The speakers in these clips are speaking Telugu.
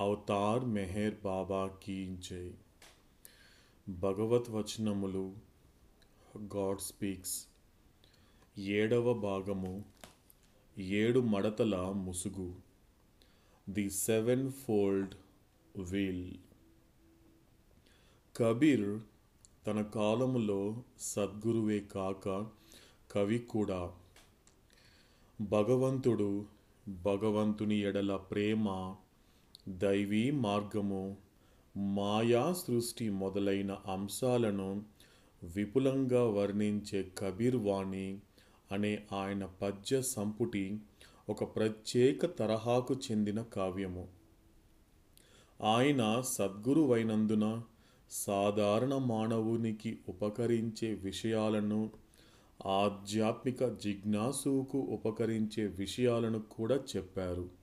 అవతార్ మెహర్ బాబా కీ జై. భగవత్ వచనములు గాడ్ స్పీక్స్. ఏడవ భాగము ఏడు మడతల ముసుగు. The sevenfold veil. కబీర్ తన కాలములో సద్గురువే కాక కవి కూడా. భగవంతుడు భగవంతుని ఎడల ప్రేమ దైవీ మార్గము మాయా సృష్టి మొదలైన అంశాలను విపులంగా వర్ణించే కబీర్ వాణి అనే ఆయన పద్య సంపుటి ఒక ప్రత్యేక తరహాకు చెందిన కావ్యము. ఆయన సద్గురువైనందున సాధారణ మానవునికి ఉపకరించే విషయాలను ఆధ్యాత్మిక జిజ్ఞాసుకు ఉపకరించే విషయాలను కూడా చెప్పారు.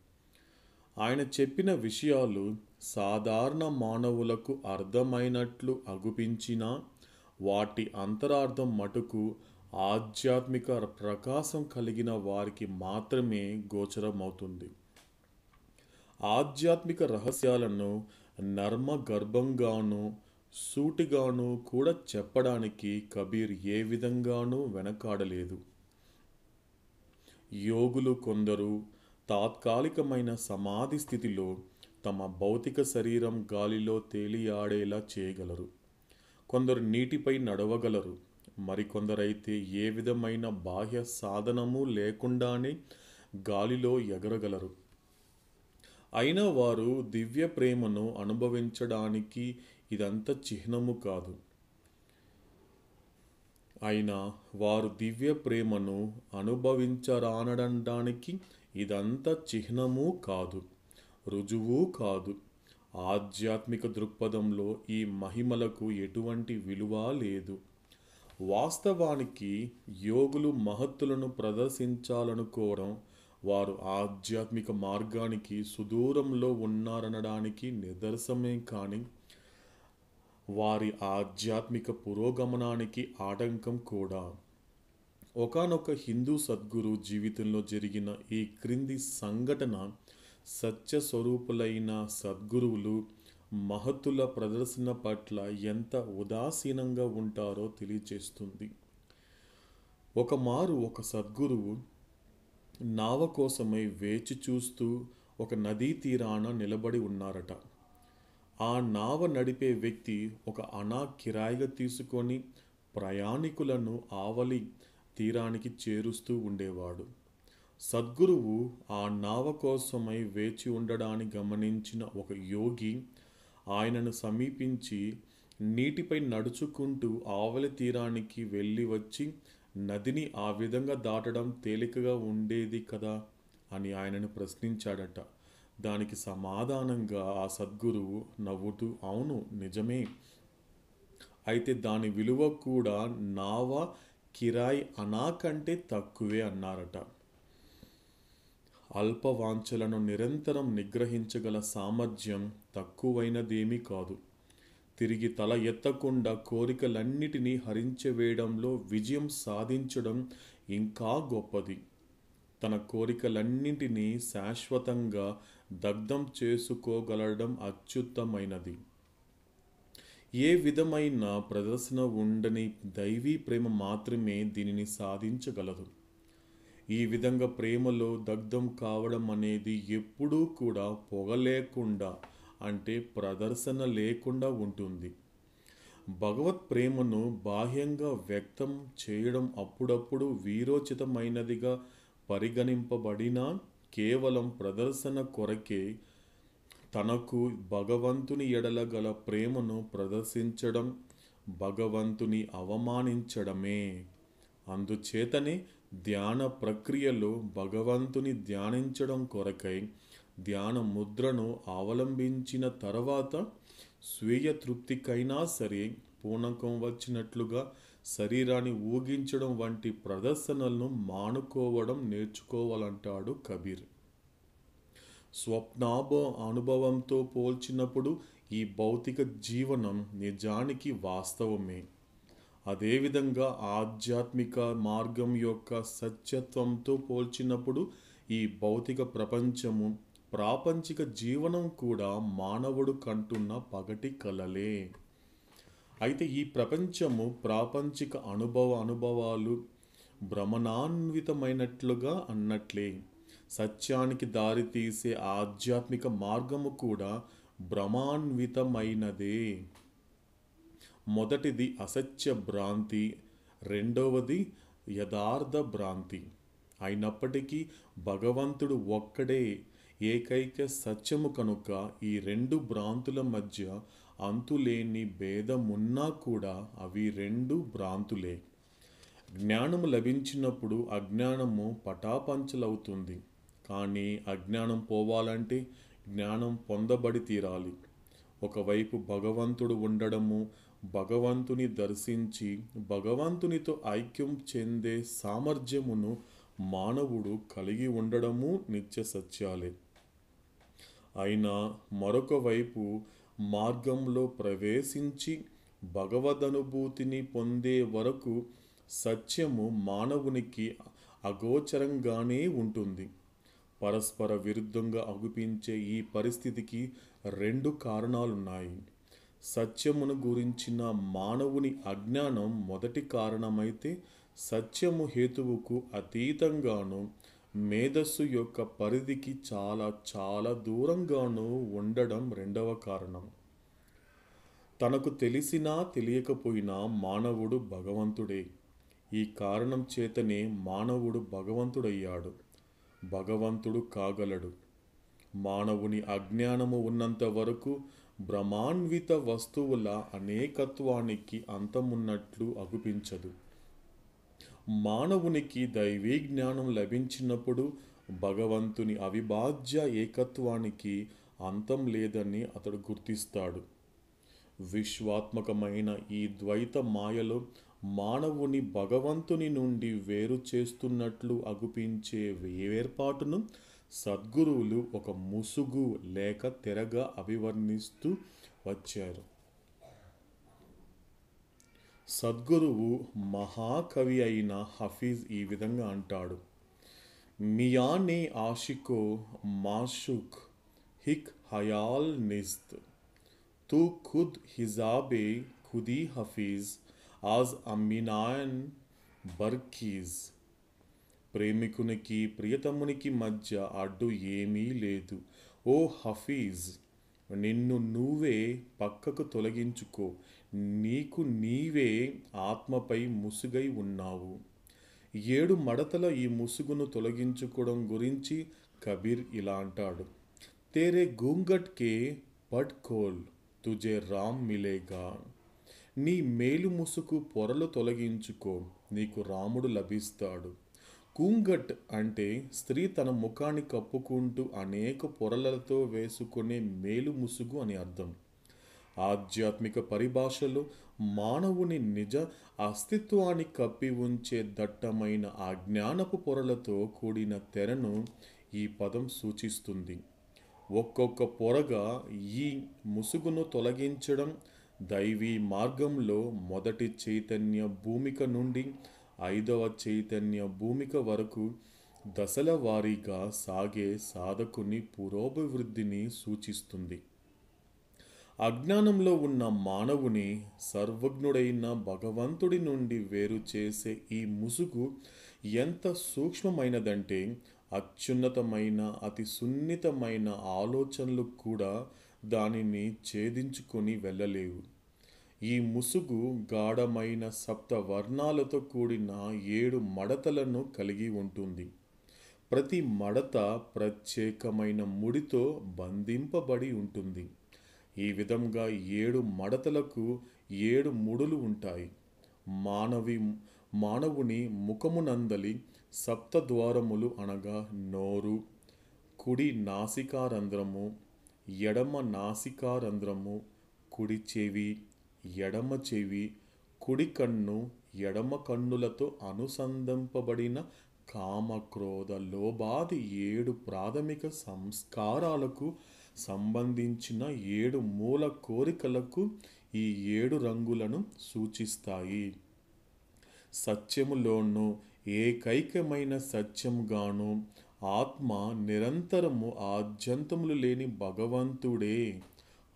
ఆయన చెప్పిన విషయాలు సాధారణ మానవులకు అర్థమైనట్లు అగుపించినా వాటి అంతరార్థం మటుకు ఆధ్యాత్మిక ప్రకాశం కలిగిన వారికి మాత్రమే గోచరమవుతుంది. ఆధ్యాత్మిక రహస్యాలను నర్మ గర్భంగాను సూటిగాను కూడా చెప్పడానికి కబీర్ ఏ విధంగానూ వెనకాడలేదు. యోగులు కొందరు తాత్కాలికమైన సమాధి స్థితిలో తమ భౌతిక శరీరం గాలిలో తేలియాడేలా చేయగలరు. కొందరు నీటిపై నడవగలరు. మరికొందరైతే ఏ విధమైన బాహ్య సాధనము లేకుండానే గాలిలో ఎగరగలరు. అయినా వారు దివ్య ప్రేమను అనుభవించడానికి ఇదంత చిహ్నము కాదు. అయినా వారు దివ్య ప్రేమను అనుభవించరానడానికి ఇదంతా చిహ్నము కాదు రుజువు కాదు. ఆధ్యాత్మిక దృక్పథంలో ఈ మహిమలకు ఎటువంటి విలువ లేదు. వాస్తవానికి యోగులు మహత్తులను ప్రదర్శించాలనుకోవడం వారు ఆధ్యాత్మిక మార్గానికి సుదూరంలో ఉన్నారనడానికి నిదర్శనమే కానీ వారి ఆధ్యాత్మిక పురోగమనానికి ఆటంకం కూడా. ఒకనొక హిందూ సద్గురు జీవితంలో జరిగిన ఈ క్రింది సంఘటన సత్య స్వరూపులైన సద్గురువులు మహతుల ప్రదర్శన పట్ల ఎంత ఉదాసీనంగా ఉంటారో తెలియచేస్తుంది. ఒకమారు ఒక సద్గురువు నావ కోసమై వేచి చూస్తూ ఒక నదీ తీరాన నిలబడి ఉన్నారట. ఆ నావ నడిపే వ్యక్తి ఒక అనా కిరాయిగా తీసుకొని ప్రయాణికులను ఆవలి తీరానికి చేరుస్తూ ఉండేవాడు. సద్గురువు ఆ నావ కోసమై వేచి ఉండడాన్ని గమనించిన ఒక యోగి ఆయనను సమీపించి నీటిపై నడుచుకుంటూ ఆవలి తీరానికి వెళ్ళి వచ్చి నదిని ఆ విధంగా దాటడం తేలికగా ఉండేది కదా? అని ఆయనను ప్రశ్నించాడట. దానికి సమాధానంగా ఆ సద్గురువు నవ్వుతూ అవును నిజమే. అయితే దాని విలువ కూడా నావ కిరాయి అనాకంటే తక్కువే అన్నారట. అల్పవాంఛలను నిరంతరం నిగ్రహించగల సామర్థ్యం తక్కువైనదేమీ కాదు. తిరిగి తల ఎత్తకుండా కోరికలన్నిటినీ హరించవేయడంలో విజయం సాధించడం ఇంకా గొప్పది. తన కోరికలన్నింటినీ శాశ్వతంగా దగ్ధం చేసుకోగలడం అత్యుత్తమైనది. ఏ విధమైన ప్రదర్శన ఉండని దైవీ ప్రేమ మాత్రమే దీనిని సాధించగలదు. ఈ విధంగా ప్రేమలో దగ్ధం కావడం అనేది ఎప్పుడూ కూడా పొగ లేకుండా అంటే ప్రదర్శన లేకుండా ఉంటుంది. భగవత్ ప్రేమను బాహ్యంగా వ్యక్తం చేయడం అప్పుడప్పుడు వీరోచితమైనదిగా పరిగణింపబడినా కేవలం ప్రదర్శన కొరకే తనకు భగవంతుని ఎడల గల ప్రేమను ప్రదర్శించడం భగవంతుని అవమానించడమే. అందుచేతనే ధ్యాన ప్రక్రియలో భగవంతుని ధ్యానించడం కొరకై ధ్యాన ముద్రను అవలంబించిన తర్వాత స్వీయ తృప్తికైనా సరే పూనకం వచ్చినట్లుగా శరీరాన్ని ఊగించడం వంటి ప్రదర్శనలను మానుకోవడం నేర్చుకోవాలంటాడు కబీర్. స్వప్నాభ అనుభవంతో పోల్చినప్పుడు ఈ భౌతిక జీవనం నిజానికి వాస్తవమే. అదేవిధంగా ఆధ్యాత్మిక మార్గం యొక్క సత్యత్వంతో పోల్చినప్పుడు ఈ భౌతిక ప్రపంచము ప్రాపంచిక జీవనం కూడా మానవుడు కంటున్న పగటి కలలే. అయితే ఈ ప్రపంచము ప్రాపంచిక అనుభవ అనుభవాలు భ్రమణాన్వితమైనట్లుగా అన్నట్లే. సత్యానికి దారితీసే ఆధ్యాత్మిక మార్గము కూడా భ్రమాన్వితమైనదే మొదటిది అసత్య భ్రాంతి రెండవది యథార్థ భ్రాంతి. అయినప్పటికీ భగవంతుడు ఒక్కడే ఏకైక సత్యము కనుక ఈ రెండు భ్రాంతుల మధ్య అంతులేని భేదమున్నా కూడా అవి రెండు భ్రాంతులే. జ్ఞానము లభించినప్పుడు అజ్ఞానము పటాపంచలవుతుంది. కానీ అజ్ఞానం పోవాలంటే జ్ఞానం పొందబడి తీరాలి. ఒకవైపు భగవంతుడు ఉండడము భగవంతుని దర్శించి భగవంతునితో ఐక్యం చెందే సామర్థ్యమును మానవుడు కలిగి ఉండడము నిత్య సత్యాలే. అయినా మరొక వైపు మార్గంలో ప్రవేశించి భగవదనుభూతిని పొందే వరకు సత్యము మానవునికి అగోచరంగానే ఉంటుంది. పరస్పర విరుద్ధంగా అగుపించే ఈ పరిస్థితికి రెండు కారణాలున్నాయి. సత్యమును గురించిన మానవుని అజ్ఞానం మొదటి కారణమైతే సత్యము హేతువుకు అతీతంగాను మేధస్సు యొక్క పరిధికి చాలా చాలా దూరంగాను ఉండడం రెండవ కారణం. తనకు తెలిసినా తెలియకపోయినా మానవుడు భగవంతుడే. ఈ కారణం చేతనే మానవుడు భగవంతుడయ్యాడు. భగవంతుడు కాగలడు. మానవుని అజ్ఞానము ఉన్నంత వరకు బ్రహ్మాన్విత వస్తువుల అనేకత్వానికి అంతమున్నట్లు అగుపించదు. మానవునికి దైవీ జ్ఞానం లభించినప్పుడు భగవంతుని అవిభాజ్య ఏకత్వానికి అంతం లేదని అతడు గుర్తిస్తాడు. విశ్వాత్మకమైన ఈ ద్వైత మాయలో మానవుని భగవంతుని నుండి వేరు చేస్తున్నట్లు అగుపించే వేర్పాటును సద్గురువులు ఒక ముసుగు లేక తెరగా అభివర్ణిస్తూ వచ్చారు. సద్గురువు మహాకవి అయిన హఫీజ్ ఈ విధంగా అంటాడు. మియానే ఆషికో మాషుక్ హిక్ హయాల్ నిస్త్. తూ ఖుద్ హిజాబే ఖుదీ హఫీజ్ ఆజ్ అమ్మినాయన్ బర్కీజ్. ప్రేమికునికి ప్రియతమునికి మధ్య అడ్డు ఏమీ లేదు. ఓ హఫీజ్ నిన్ను నువ్వే పక్కకు తొలగించుకో. నీకు నీవే ఆత్మపై ముసుగై ఉన్నావు. ఏడు మడతల ఈ ముసుగును తొలగించుకోవడం గురించి కబీర్ ఇలా అంటాడు. తేరే గూంగట్కే పట్ కోల్ తుజే రామ్ మిలేగా. నీ మేలు ముసుకు పొరలు తొలగించుకో నీకు రాముడు లభిస్తాడు. కూంగట్ అంటే స్త్రీ తన ముఖాన్ని కప్పుకుంటూ అనేక పొరలతో వేసుకునే మేలు ముసుగు అని అర్థం. ఆధ్యాత్మిక పరిభాషలో మానవుని నిజ అస్తిత్వాన్ని కప్పి ఉంచే దట్టమైన ఆ జ్ఞానపు పొరలతో కూడిన తెరను ఈ పదం సూచిస్తుంది. ఒక్కొక్క పొరగా ఈ ముసుగును తొలగించడం దైవీ మార్గంలో మొదటి చైతన్య భూమిక నుండి ఐదవ చైతన్య భూమిక వరకు దశల వారీగా సాగే సాధకుని పురోభివృద్ధిని సూచిస్తుంది. అజ్ఞానంలో ఉన్న మానవుని సర్వజ్ఞుడైన భగవంతుడి నుండి వేరు చేసే ఈ ముసుగు ఎంత సూక్ష్మమైనదంటే అత్యున్నతమైన అతి సున్నితమైన ఆలోచనలు కూడా దానిని ఛేదించుకొని వెళ్ళలేవు. ఈ ముసుగు గాఢమైన సప్త వర్ణాలతో కూడిన ఏడు మడతలను కలిగి ఉంటుంది. ప్రతి మడత ప్రత్యేకమైన ముడితో బంధింపబడి ఉంటుంది. ఈ విధంగా ఏడు మడతలకు ఏడు ముడులు ఉంటాయి. మానవి మానవుని ముఖమునందలి సప్త ద్వారములు అనగా నోరు కుడి నాసికారంధ్రము ఎడమ నాసికారంధ్రము కుడి చెవి ఎడమ చెవి కుడి కన్ను ఎడమ కన్నులతో అనుసంధింపబడిన కామక్రోధ లోబాది ఏడు ప్రాథమిక సంస్కారాలకు సంబంధించిన ఏడు మూల కోరికలకు ఈ ఏడు రంగులను సూచిస్తాయి. సత్యములోనూ ఏకైకమైన సత్యంగాను ఆత్మ నిరంతరము ఆద్యంతములు లేని భగవంతుడే.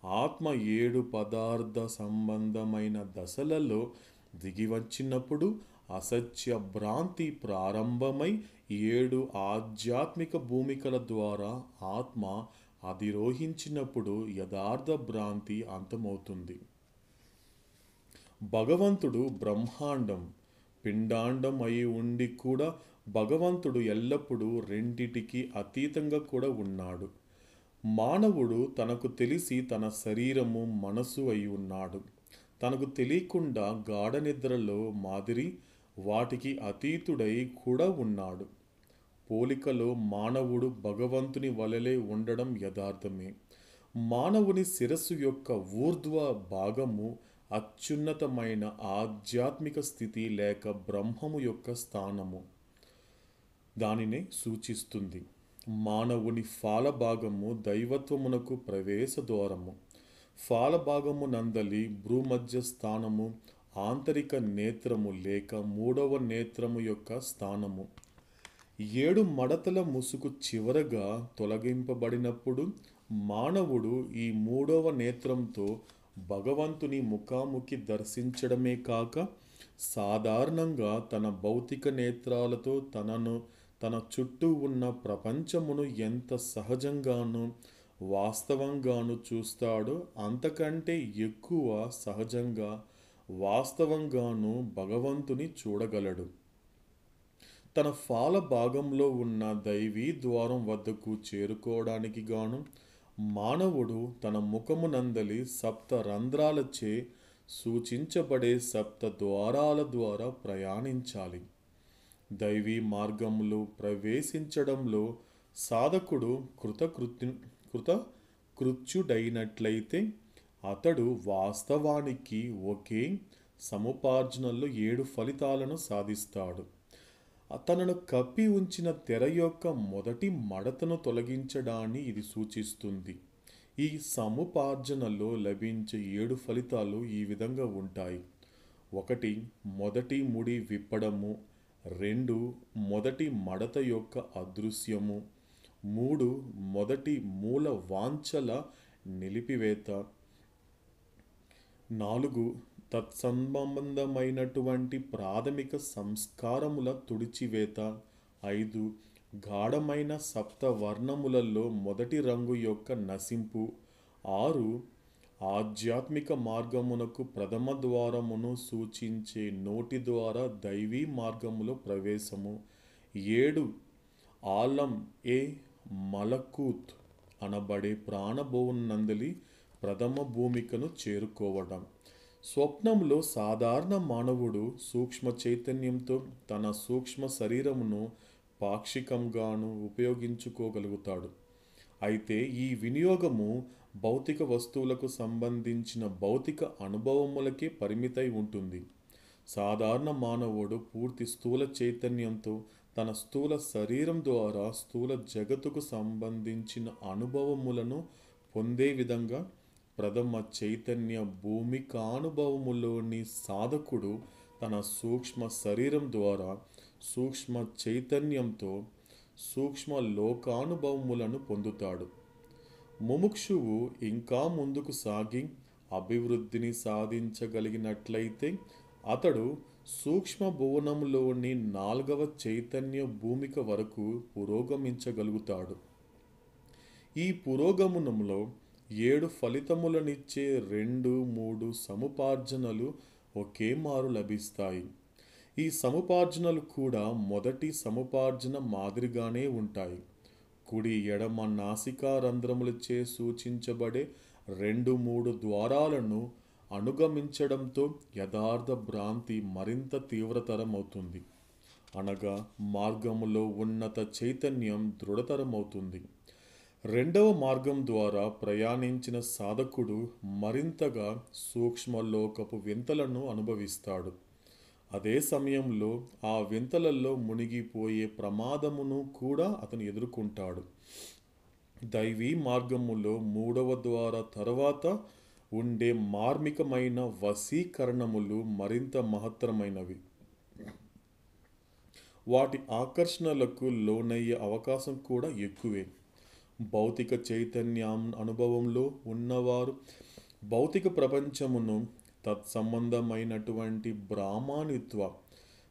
ఆత్మ ఏడు పదార్థ సంబంధమైన దశలలో దిగి వచ్చినప్పుడు అసత్య భ్రాంతి ప్రారంభమై ఏడు ఆధ్యాత్మిక భూమికల ద్వారా ఆత్మ అధిరోహించినప్పుడు యథార్థ భ్రాంతి అంతమవుతుంది. భగవంతుడు బ్రహ్మాండం పిండాండం అయి ఉండి కూడా భగవంతుడు ఎల్లప్పుడూ రెండిటికి అతీతంగా కూడా ఉన్నాడు. మానవుడు తనకు తెలిసి తన శరీరము మనసు అయి ఉన్నాడు. తనకు తెలియకుండా గాఢ నిద్రలో మాదిరి వాటికి అతీతుడై కూడా ఉన్నాడు. పోలికలో మానవుడు భగవంతుని వలలే ఉండడం యథార్థమే. మానవుని శిరస్సు యొక్క ఊర్ధ్వ భాగము అత్యున్నతమైన ఆధ్యాత్మిక స్థితి లేక బ్రహ్మము యొక్క స్థానము. దానినే సూచిస్తుంది. మానవుని ఫాలభాగము దైవత్వమునకు ప్రవేశ ద్వారము. ఫాలభాగము నందలి భ్రూమధ్య స్థానము ఆంతరిక నేత్రము లేక మూడవ నేత్రము యొక్క స్థానము. ఏడు మడతల ముసుగు చివరగా తొలగింపబడినప్పుడు మానవుడు ఈ మూడవ నేత్రంతో భగవంతుని ముఖాముఖి దర్శించడమే కాక సాధారణంగా తన భౌతిక నేత్రాలతో తనను తన చుట్టూ ఉన్న ప్రపంచమును ఎంత సహజంగానూ వాస్తవంగాను చూస్తాడో అంతకంటే ఎక్కువ సహజంగా వాస్తవంగాను భగవంతుని చూడగలడు. తన ఫాల భాగంలో ఉన్న దైవీ ద్వారం వద్దకు చేరుకోవడానికి గాను మానవుడు తన ముఖమునందలి సప్త రంధ్రాలచే సూచించబడే సప్త ద్వారాల ద్వారా ప్రయాణించాలి. దైవీ మార్గంలో ప్రవేశించడంలో సాధకుడు కృతకృత్యు కృత కృత్యుడైనట్లయితే అతడు వాస్తవానికి ఒకే సముపార్జనలో ఏడు ఫలితాలను సాధిస్తాడు. తనను కప్పి ఉంచిన తెర యొక్క మొదటి మడతను తొలగించడాన్ని ఇది సూచిస్తుంది. ఈ సముపార్జనలో లభించే ఏడు ఫలితాలు ఈ విధంగా ఉంటాయి. ఒకటి మొదటి ముడి విప్పడము. రెండు మొదటి మడత యొక్క అదృశ్యము మూడు మొదటి మూల వాంఛల నిలిపివేత నాలుగు తత్సంబంధమైనటువంటి ప్రాథమిక సంస్కారముల తుడిచివేత ఐదు గాఢమైన సప్త వర్ణములలో మొదటి రంగు యొక్క నశింపు ఆరు ఆధ్యాత్మిక మార్గమునకు ప్రథమ ద్వారమును సూచించే నోటి ద్వారా దైవీ మార్గములో ప్రవేశము. ఏడు ఆలం ఏ మలకూత్ అనబడే ప్రాణభోవనందలి ప్రథమ భూమికను చేరుకోవడం. స్వప్నంలో సాధారణ మానవుడు సూక్ష్మ చైతన్యంతో తన సూక్ష్మ శరీరమును పాక్షికంగాను ఉపయోగించుకోగలుగుతాడు. అయితే ఈ వినియోగము భౌతిక వస్తువులకు సంబంధించిన భౌతిక అనుభవములకే పరిమితై ఉంటుంది. సాధారణ మానవుడు పూర్తి స్థూల చైతన్యంతో తన స్థూల శరీరం ద్వారా స్థూల జగత్తుకు సంబంధించిన అనుభవములను పొందే విధంగా ప్రథమ చైతన్య భూమికానుభవములోని సాధకుడు తన సూక్ష్మ శరీరం ద్వారా సూక్ష్మ చైతన్యంతో సూక్ష్మ లోకానుభవములను పొందుతాడు. ముముక్షువు ఇంకా ముందుకు సాగి అభివృద్ధిని సాధించగలిగినట్లయితే అతడు సూక్ష్మ భువనంలోని నాల్గవ చైతన్య భూమిక వరకు పురోగమించగలుగుతాడు. ఈ పురోగమనంలో ఏడు ఫలితములనిచ్చే రెండు మూడు సముపార్జనలు ఒకే మారు లభిస్తాయి. ఈ సముపార్జనలు కూడా మొదటి సముపార్జన మాదిరిగానే ఉంటాయి. కుడి ఎడమ నాసికా రంధ్రములచే సూచించబడే రెండు మూడు ద్వారాలను అనుగమించడంతో యథార్థ భ్రాంతి మరింత తీవ్రతరమవుతుంది. అనగా మార్గములో ఉన్నత చైతన్యం దృఢతరమవుతుంది. రెండవ మార్గం ద్వారా ప్రయాణించిన సాధకుడు మరింతగా సూక్ష్మలోకపు వింతలను అనుభవిస్తాడు. అదే సమయంలో ఆ వింతలలో మునిగిపోయే ప్రమాదమును కూడా అతను ఎదుర్కొంటాడు. దైవీ మార్గములో మూడవ ద్వారా తర్వాత ఉండే మార్మికమైన వశీకరణములు మరింత మహత్తరమైనవి. వాటి ఆకర్షణలకు లోనయ్యే అవకాశం కూడా ఎక్కువే. భౌతిక చైతన్యం అనుభవంలో ఉన్నవారు భౌతిక ప్రపంచమును తత్సంబంధమైనటువంటి బ్రాహ్మణిత్వ.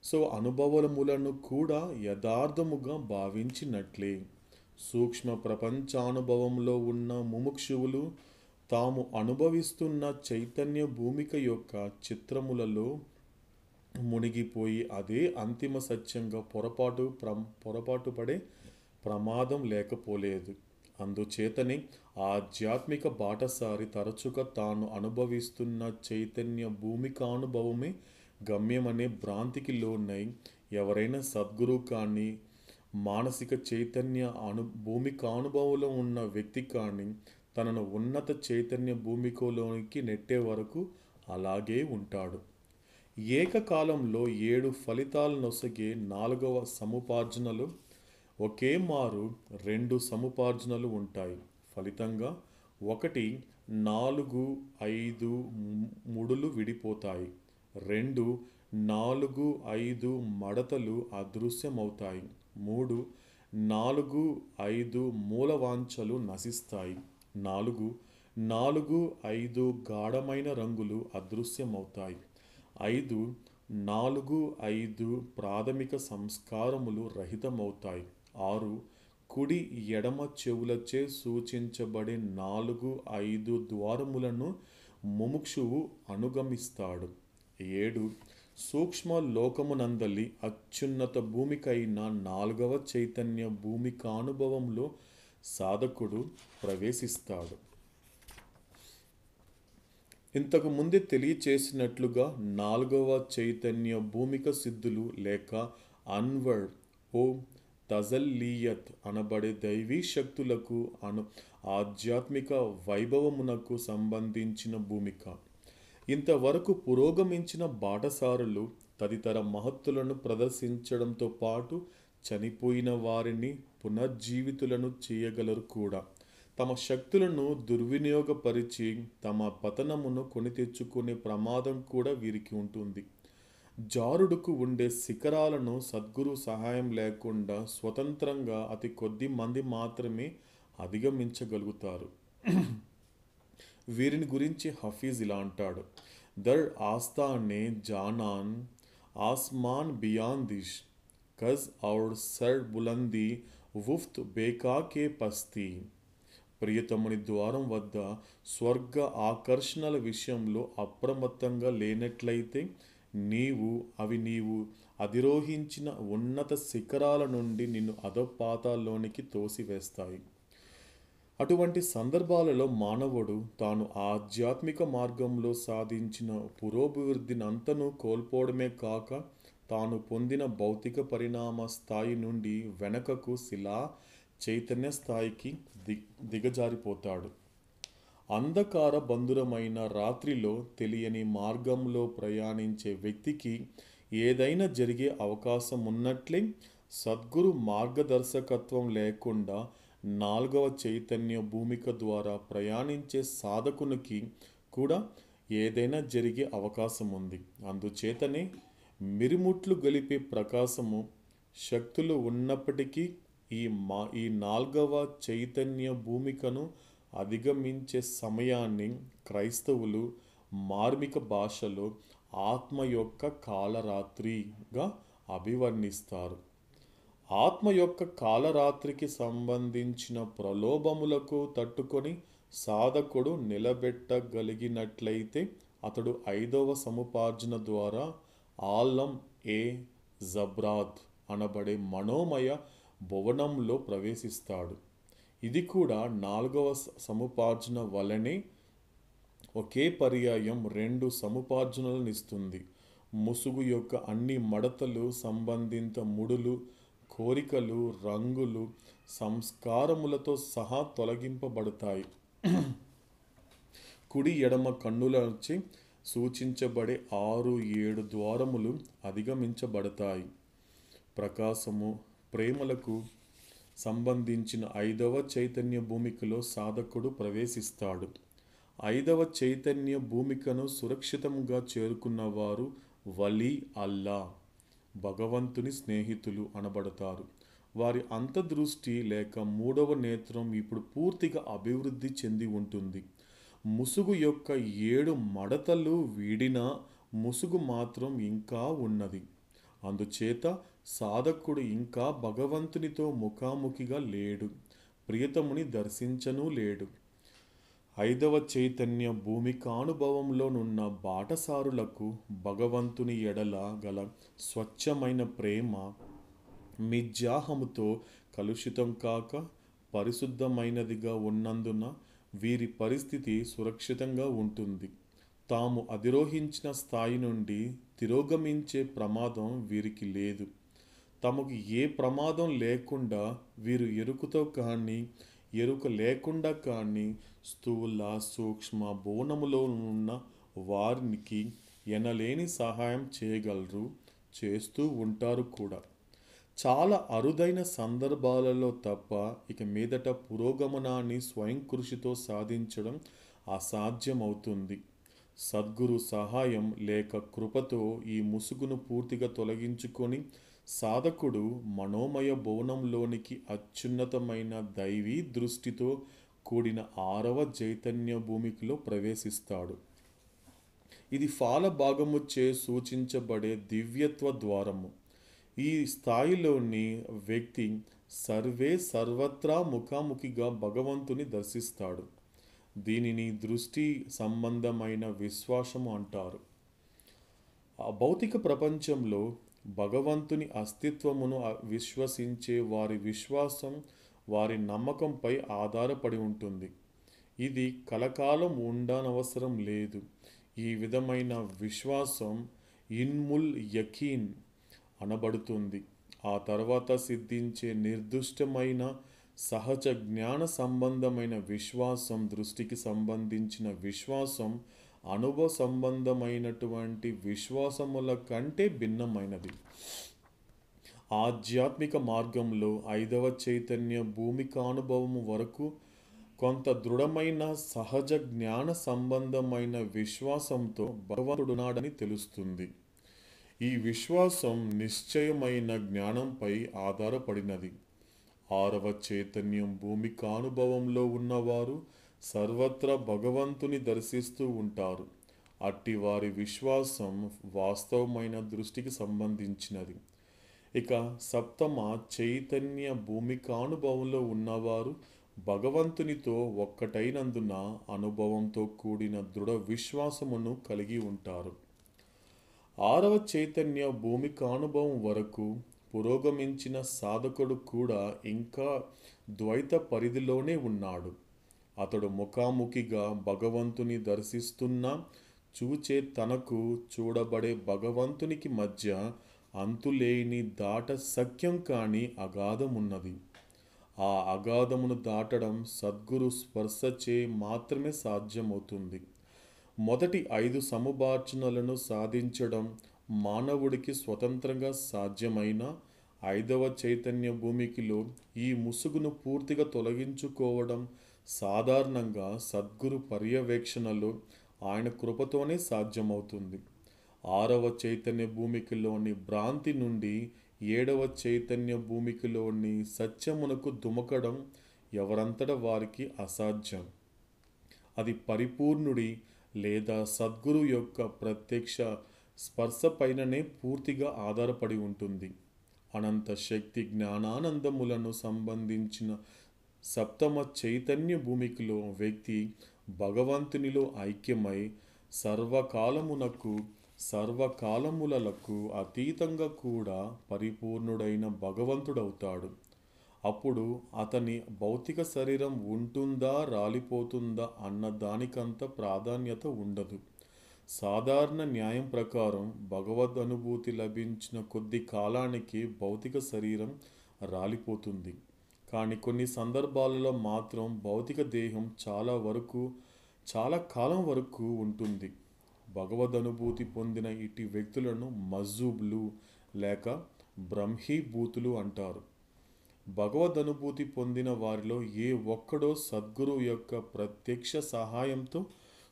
సో అనుభవములను కూడా యథార్థముగా భావించినట్లే. సూక్ష్మ ప్రపంచానుభవంలో ఉన్న ముముక్షువులు తాము అనుభవిస్తున్న చైతన్య భూమిక యొక్క చిత్రములలో మునిగిపోయి అదే అంతిమ సత్యంగా పొరపాటు ప్ర పొరపాటు పడే ప్రమాదం లేకపోలేదు. అందుచేతనే ఆధ్యాత్మిక బాటసారి తరచుగా తాను అనుభవిస్తున్న చైతన్య భూమికానుభవమే గమ్యమనే భ్రాంతికి లోనై ఎవరైనా సద్గురు కానీ మానసిక చైతన్య అను భూమికానుభవంలో ఉన్న వ్యక్తి కానీ తనను ఉన్నత చైతన్య భూమికలోనికి నెట్టే వరకు అలాగే ఉంటాడు. ఏకకాలంలో ఏడు ఫలితాలు నొసగే నాలుగవ సముపార్జనలు ఒకే మారు రెండు సముపార్జనలు ఉంటాయి. ఫలితంగా ఒకటి నాలుగు ఐదు ముడులు విడిపోతాయి. రెండు నాలుగు ఐదు మడతలు అదృశ్యమవుతాయి. మూడు నాలుగు ఐదు మూలవాంఛలు నశిస్తాయి. నాలుగు నాలుగు ఐదు గాఢమైన రంగులు అదృశ్యమవుతాయి. ఐదు నాలుగు ఐదు ప్రాథమిక సంస్కారములు రహితమవుతాయి. ఆరు. కుడి ఎడమ చెవులచే సూచించబడే నాలుగు ఐదు ద్వారములను ముముక్షువు అనుగమిస్తాడు. ఏడు. సూక్ష్మ లోకమునందలి అత్యున్నత భూమికైన నాలుగవ చైతన్య భూమికానుభవంలో సాధకుడు ప్రవేశిస్తాడు. ఇంతకు ముందే తెలియచేసినట్లుగా నాలుగవ చైతన్య భూమిక సిద్ధులు లేక అన్వర్డ్ ఓ తజల్లీయత్ అనబడే దైవీ శక్తులకు అను ఆధ్యాత్మిక వైభవమునకు సంబంధించిన భూమిక. ఇంతవరకు పురోగమించిన బాటసారులు తదితర మహత్తులను ప్రదర్శించడంతో పాటు చనిపోయిన వారిని పునర్జీవితులను చేయగలరు కూడా. తమ శక్తులను దుర్వినియోగపరిచి తమ పతనమును కొని తెచ్చుకునే ప్రమాదం కూడా వీరికి ఉంటుంది. జారుడుకు ఉండే శిఖరాలను సద్గురు సహాయం లేకుండా స్వతంత్రంగా అతి కొద్ది మంది మాత్రమే అధిగమించగలుగుతారు. వీరిని గురించి హఫీజ్ ఇలా అంటాడు. దర్ ఆస్థానే జానాన్ ఆస్మాన్ బియాందిష్ కజ్ ఔర్ సర్ బులంది వుఫ్త్ బేకాకే పస్తీ. ప్రియతముని ద్వారం వద్ద స్వర్గ ఆకర్షణల విషయంలో అప్రమత్తంగా లేనట్లయితే నీవు అవి నీవు అధిరోహించిన ఉన్నత శిఖరాల నుండి నిన్ను అధపాతాల్లోనికి తోసివేస్తాయి. అటువంటి సందర్భాలలో మానవుడు తాను ఆధ్యాత్మిక మార్గంలో సాధించిన పురోభివృద్ధిని అంతను కోల్పోవడమే కాక తాను పొందిన భౌతిక పరిణామ స్థాయి నుండి వెనకకు శిలా చైతన్య స్థాయికి ది దిగజారిపోతాడు. అంధకార బంధురమైన రాత్రిలో తెలియని మార్గంలో ప్రయాణించే వ్యక్తికి ఏదైనా జరిగే అవకాశం ఉన్నట్లే సద్గురు మార్గదర్శకత్వం లేకుండా నాలుగవ చైతన్య భూమిక ద్వారా ప్రయాణించే సాధకునికి కూడా ఏదైనా జరిగే అవకాశం ఉంది అందుచేతనే మిరుముట్లు గలిపే ప్రకాశము శక్తులు ఉన్నప్పటికీ ఈ మా ఈ నాల్గవ చైతన్య భూమికను అధిగమించే సమయాన్ని క్రైస్తవులు మార్మిక భాషలో ఆత్మ యొక్క కాలరాత్రిగా అభివర్ణిస్తారు. ఆత్మ యొక్క కాలరాత్రికి సంబంధించిన ప్రలోభములకు తట్టుకొని సాధకుడు నిలబెట్టగలిగినట్లయితే అతడు ఐదవ సముపార్జన ద్వారా ఆలం ఏ జబ్రాద్ అనబడే మనోమయ భువనంలో ప్రవేశిస్తాడు. ఇది కూడా నాలుగవ సముపార్జన వలనే ఒకే పర్యాయం రెండు సముపార్జనలను ఇస్తుంది ముసుగు యొక్క అన్ని మడతలు సంబంధిత ముడులు కోరికలు రంగులు సంస్కారములతో సహా తొలగింపబడతాయి. కుడి ఎడమ కన్నుల నుంచి సూచించబడే ఆరు ఏడు ద్వారములు అధిగమించబడతాయి. ప్రకాశము ప్రేమలకు సంబంధించిన ఐదవ చైతన్య భూమికలో సాధకుడు ప్రవేశిస్తాడు. ఐదవ చైతన్య భూమికను సురక్షితంగా చేరుకున్నవారు వలీ అల్లా భగవంతుని స్నేహితులు అనబడతారు. వారి అంతదృష్టి లేక మూడవ నేత్రం ఇప్పుడు పూర్తిగా అభివృద్ధి చెంది ఉంటుంది. ముసుగు యొక్క ఏడు మడతలు వీడినా ముసుగు మాత్రం ఇంకా ఉన్నది. అందుచేత సాధకుడు ఇంకా భగవంతునితో ముఖాముఖిగా లేడు. ప్రియతముని దర్శించనూ లేడు. ఐదవ చైతన్య భూమికానుభవంలోనున్న బాటసారులకు భగవంతుని ఎడల గల స్వచ్ఛమైన ప్రేమ మిజ్జాహముతో కలుషితం కాక పరిశుద్ధమైనదిగా ఉన్నందున వీరి పరిస్థితి సురక్షితంగా ఉంటుంది. తాము అధిరోహించిన స్థాయి నుండి తిరోగమించే ప్రమాదం వీరికి లేదు. తమకు ఏ ప్రమాదం లేకుండా వీరు ఎరుకుతో కానీ ఎరుక లేకుండా కానీ స్థూల సూక్ష్మ బోనములో ఉన్న వారికి ఎనలేని సహాయం చేయగలరు చేస్తూ ఉంటారు కూడా. చాలా అరుదైన సందర్భాలలో తప్ప ఇక మీదట పురోగమనాన్ని స్వయం కృషితో సాధించడం అసాధ్యమవుతుంది. సద్గురు సహాయం లేక కృపతో ఈ ముసుగును పూర్తిగా తొలగించుకొని సాధకుడు మనోమయ భువనంలోనికి అత్యున్నతమైన దైవీ దృష్టితో కూడిన ఆరవ చైతన్య భూమికిలో ప్రవేశిస్తాడు. ఇది ఫాల భాగముచే సూచించబడే దివ్యత్వ ద్వారము. ఈ స్థాయిలోని వ్యక్తి సర్వే సర్వత్రా ముఖాముఖిగా భగవంతుని దర్శిస్తాడు. దీనిని దృష్టి సంబంధమైన విశ్వాసము అంటారు. ఆ భౌతిక ప్రపంచంలో భగవంతుని అస్తిత్వమును విశ్వసించే వారి విశ్వాసం వారి నమ్మకంపై ఆధారపడి ఉంటుంది. ఇది కలకాలం ఉండనవసరం లేదు. ఈ విధమైన విశ్వాసం ఇన్ముల్ యకీన్ అనబడుతుంది. ఆ తర్వాత సిద్ధించే నిర్దిష్టమైన సహజ జ్ఞాన సంబంధమైన విశ్వాసం దృష్టికి సంబంధించిన విశ్వాసం అనుభవ సంబంధమైనటువంటి విశ్వాసముల కంటే భిన్నమైనది. ఆధ్యాత్మిక మార్గంలో ఐదవ చైతన్య భూమికానుభవము వరకు కొంత దృఢమైన సహజ జ్ఞాన సంబంధమైన విశ్వాసంతో భగవంతుడున్నాడని తెలుస్తుంది. ఈ విశ్వాసం నిశ్చయమైన జ్ఞానంపై ఆధారపడినది. ఆరవ చైతన్యం భూమికానుభవంలో ఉన్నవారు సర్వత్రా భగవంతుని దర్శిస్తూ ఉంటారు. అట్టి వారి విశ్వాసం వాస్తవమైన దృష్టికి సంబంధించినది. ఇక సప్తమ చైతన్య భూమికానుభవంలో ఉన్నవారు భగవంతునితో ఒక్కటైనందున అనుభవంతో కూడిన దృఢ విశ్వాసమును కలిగి ఉంటారు. ఆరవ చైతన్య భూమికానుభవం వరకు పురోగమించిన సాధకుడు కూడా ఇంకా ద్వైత పరిధిలోనే ఉన్నాడు. అతడు ముఖాముఖిగా భగవంతుని దర్శిస్తున్నా చూచే తనకు చూడబడే భగవంతునికి మధ్య అంతులేని దాట సఖ్యం కాని అగాధమున్నది. ఆ అగాధమును దాటడం సద్గురు స్పర్శచే మాత్రమే సాధ్యమవుతుంది. మొదటి ఐదు సముపార్జనలను సాధించడం మానవుడికి స్వతంత్రంగా సాధ్యమైన ఐదవ చైతన్య భూమికిలో ఈ ముసుగును పూర్తిగా తొలగించుకోవడం సాధారణంగా సద్గురు పర్యవేక్షణలో ఆయన కృపతోనే సాధ్యమవుతుంది. ఆరవ చైతన్య భూమికిలోని భ్రాంతి నుండి ఏడవ చైతన్య భూమికిలోని సత్యమునకు దుమకడం ఎవరంతట వారికి అసాధ్యం. అది పరిపూర్ణుడి లేదా సద్గురు యొక్క ప్రత్యక్ష స్పర్శ పైననే పూర్తిగా ఆధారపడి ఉంటుంది. అనంత శక్తి జ్ఞానానందములను సంబంధించిన సప్తమ చైతన్య భూమికిలో వ్యక్తి భగవంతునిలో ఐక్యమై సర్వకాలమునకు సర్వకాలములకు అతీతంగా కూడా పరిపూర్ణుడైన భగవంతుడవుతాడు. అప్పుడు అతని భౌతిక శరీరం ఉంటుందా రాలిపోతుందా అన్న దానికంత ప్రాధాన్యత ఉండదు. సాధారణ న్యాయం ప్రకారం భగవద్ అనుభూతి లభించిన కొద్ది కాలానికి భౌతిక శరీరం రాలిపోతుంది. కానీ కొన్ని సందర్భాలలో మాత్రం భౌతిక దేహం చాలా వరకు చాలా కాలం వరకు ఉంటుంది. భగవద్ అనుభూతి పొందిన ఇటు వ్యక్తులను మజ్జూబ్లు లేక బ్రహ్మీభూతులు అంటారు. భగవద్ అనుభూతి పొందిన వారిలో ఏ ఒక్కడో సద్గురువు యొక్క ప్రత్యక్ష సహాయంతో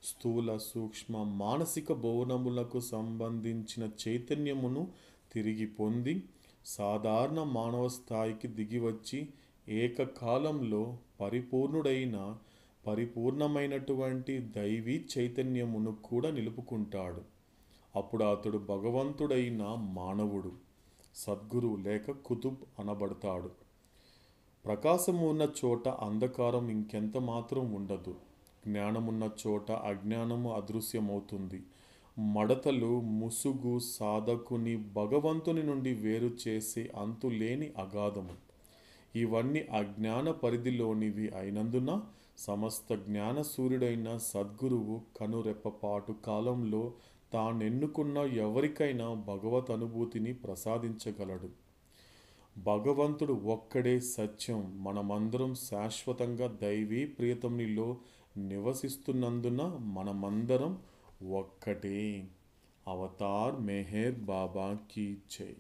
స్థూల సూక్ష్మ మానసిక భవనములకు సంబంధించిన చైతన్యమును తిరిగి పొంది సాధారణ మానవ స్థాయికి దిగివచ్చి ఏకకాలంలో పరిపూర్ణుడైన పరిపూర్ణమైనటువంటి దైవీ చైతన్యమును కూడా నిలుపుకుంటాడు. అప్పుడు అతడు భగవంతుడైన మానవుడు సద్గురు లేక కుతుబ్ అనబడతాడు. ప్రకాశము ఉన్న చోట అంధకారం ఇంకెంత మాత్రం ఉండదు. జ్ఞానమున్న చోట అజ్ఞానము అదృశ్యమవుతుంది. మడతలు ముసుగు సాధకుని భగవంతుని నుండి వేరు చేసే అంతులేని అగాధము. ఇవన్నీ అజ్ఞాన పరిధిలోనివి అయినందున సమస్త జ్ఞాన సూర్యుడైన సద్గురువు కనురెప్పపాటు కాలంలో తానెన్నుకున్న ఎవరికైనా భగవత్ అనుభూతిని ప్రసాదించగలడు. భగవంతుడు ఒక్కడే సత్యం. మనమందరం శాశ్వతంగా దైవీ ప్రియతమునిలో నివసిస్తున్నందున మనమందరం ఒక్కటే. అవతార్ మెహర్ బాబా కీ జై.